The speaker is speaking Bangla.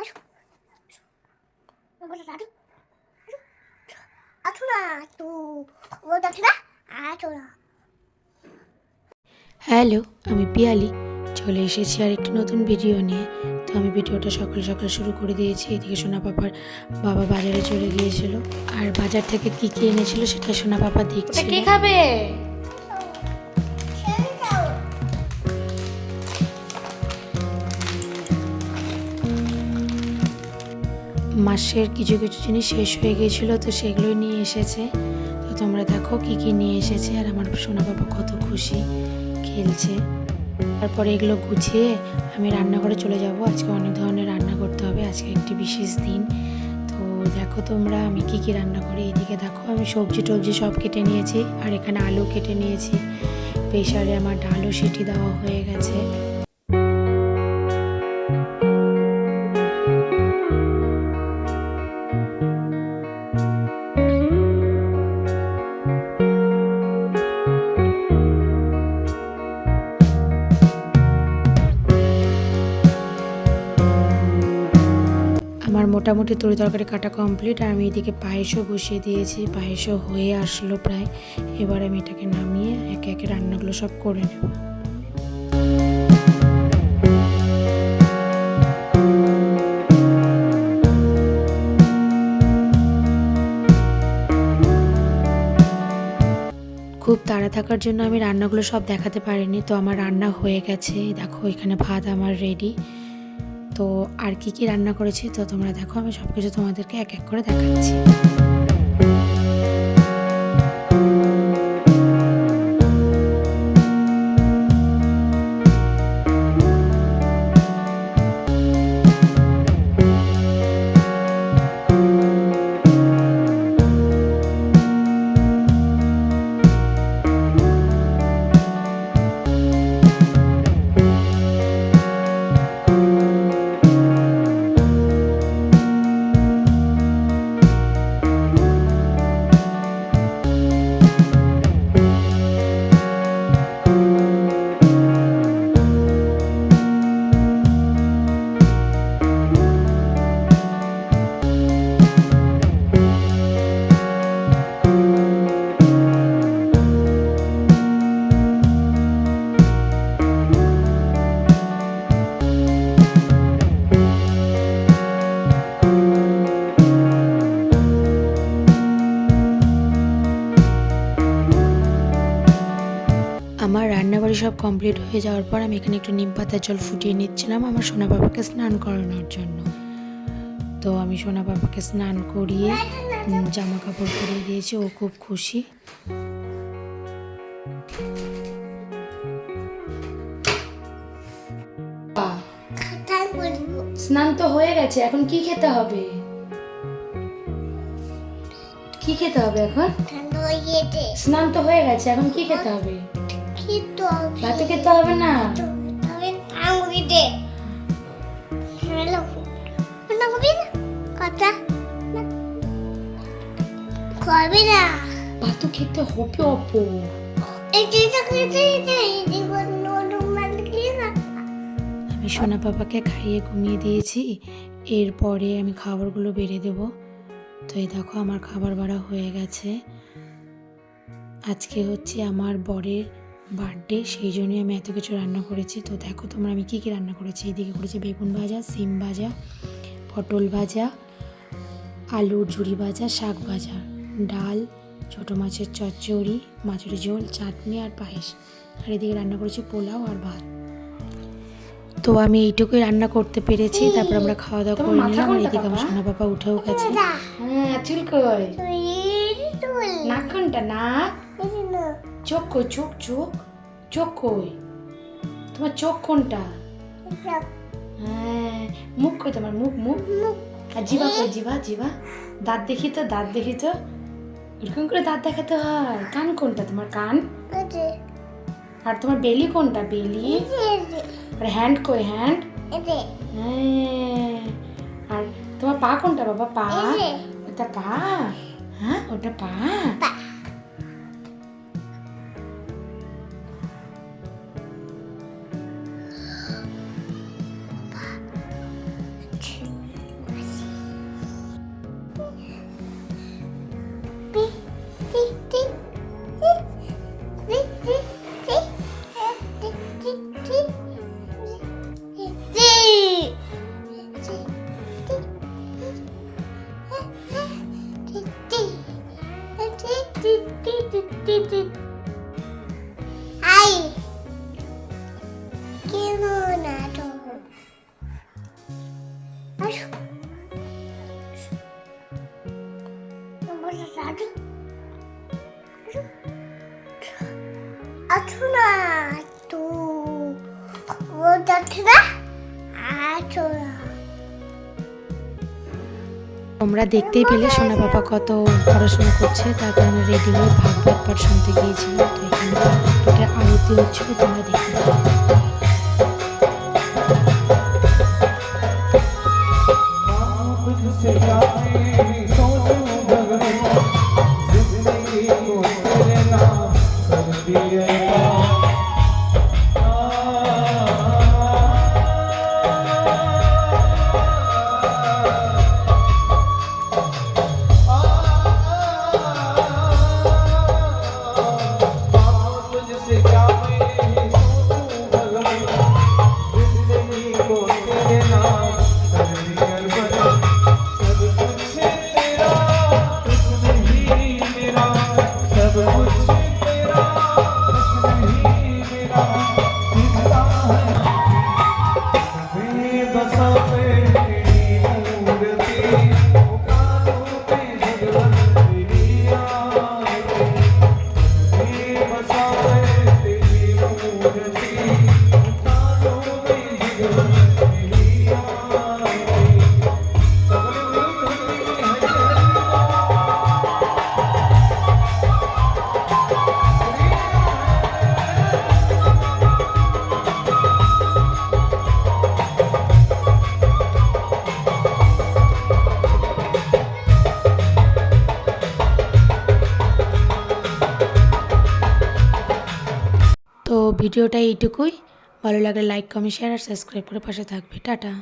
আসো বলে দাদু আসো। না তো ও দেখে না আসো না। হ্যালো আমি পিয়ালি। চলে এসেছি আর একটি নতুন ভিডিও নিয়ে। তো আমি ভিডিওটা সকাল সকাল শুরু করে দিয়েছি। এদিকে সোনা পাপার বাবা বাজারে চলে গিয়েছিল। আর বাজার থেকে কি কি এনেছিল সেটা সোনা পাপা ওটা দেখছিল কে খাবে? মাসের কিছু কিছু জিনিস শেষ হয়ে গিয়েছিল, তো সেগুলোই নিয়ে এসেছে। তো তোমরা দেখো কি কি নিয়ে এসেছে, আর আমার সোনা বাবা কত খুশি, খেলছে। তারপরে এগুলো গুছিয়ে আমি রান্নাঘরে চলে যাব। আজকে অনেক ধরনের রান্না করতে হবে, আজকে একটি বিশেষ দিন। তো দেখো তোমরা, আমি কি কি রান্না করি, এদিকে দেখো আমি সবজি টবজি সব কেটে নিয়েছি, আর এখানে আলু কেটে নিয়েছি। প্রেশারে আমার ডালও সেটি দেওয়া হয়ে গেছে। আমার মোটামুটি তরি তরকারি কাটা কমপ্লিট আর আমি এদিকে পায়েসও বসিয়ে দিয়েছি। পায়েসও হয়ে আসলো প্রায়। এবার আমি এটাকে নামিয়ে একে একে রান্নাগুলো সব করে নেব। খুব তাড়া থাকার জন্য আমি রান্নাগুলো সব দেখাতে পারিনি, তো আমার রান্না হয়ে গেছে। দেখো, এখানে ভাত আমার রেডি তো আর কি কি রান্না করেছি, তো তোমরা দেখো, আমি সব কিছু তোমাদেরকে এক এক করে দেখাচ্ছি। আমার রান্নাবাড়ি সব কমপ্লিট হয়ে যাওয়ার পর আমি এখানে একটু নিম পাতার জল ফুটিয়ে নিচ্ছিলাম আমার সোনা বাবাকে স্নান করানোর জন্য। তো আমি সোনা বাবাকে স্নান করিয়ে জামা কাপড় পরিয়ে দিয়েছি ও খুব খুশি। স্নান তো হয়ে গেছে এখন কি খেতে হবে? কি খেতে হবে এখন? স্নান তো হয়ে গেছে এখন কি খেতে হবে? কিন্তু আমি রাতে খেতে হবে না। তবে দে কথা না। ভাতও খেতে হবে আমি সোনা বাবাকে খাইয়ে ঘুমিয়ে দিয়েছি। এরপরে আমি খাবারগুলো বেড়ে দেব। তো এই দেখো, আমার খাবার বাড়া হয়ে গেছে। আজকে হচ্ছে আমার বরের বার্থডে সেই জন্যই আমি এত কিছু রান্না করেছি। তো দেখো তোমরা আমি কী কী রান্না করেছি। এদিকে করেছি বেগুন ভাজা সিম ভাজা পটল ভাজা আলুর ঝুড়ি ভাজা শাক ভাজা ডাল ছোটো মাছের চচ্চড়ি মাছের ঝোল চাটনি আর পায়েস। আর এদিকে রান্না করেছি পোলাও আর ভাত। তো আমি এইটুকুই রান্না করতে পেরেছি। তারপর আমরা খাওয়া দাওয়া করে নিলাম। আর এদিকে আমার সোনা বাবা উঠেও গেছে। হ্যাঁ চুল কই? নাক কোনটা? নাক? চোখ কই চোখ চোখ চোখ কই? তোমার চোখ কোনটা? হ্যাঁ মুখ কই তোমার? মুখ মুখ? মুখ আর জিভা কই? জিভা জিভা? দাঁত দেখি তো দাঁত দেখি তো। এরকম করে দাঁত দেখাতে হয়। কান কোনটা? তোমার কান? আর তোমার বেলি কোনটা? বেলি? আর হ্যান্ড কই? হ্যান্ড? হ্যাঁ। আর তোমার পা কোনটা বাবা? পা? ওটা পা? হ্যাঁ ওটা পা। পা। টি টি টি টি টি হাই কেমন আছো আসো বসে আছো আছো না তো ও যাচ্ছে না আছো না তোমরা দেখতেই পেলে সোনা বাবা কত পড়াশোনা করছে তারপর আমরা রেডি হয়ে ভাগ ভাগ পর শুনতে গিয়েছিলাম তো এখানে ভাগবত আরতি হচ্ছিল তোমরা দেখতে পেলে ভিডিওটা এইটুকুই। ভালো লাগলে লাইক কমেন্ট শেয়ার আর সাবস্ক্রাইব করে পাশে থাকবে। টাটা।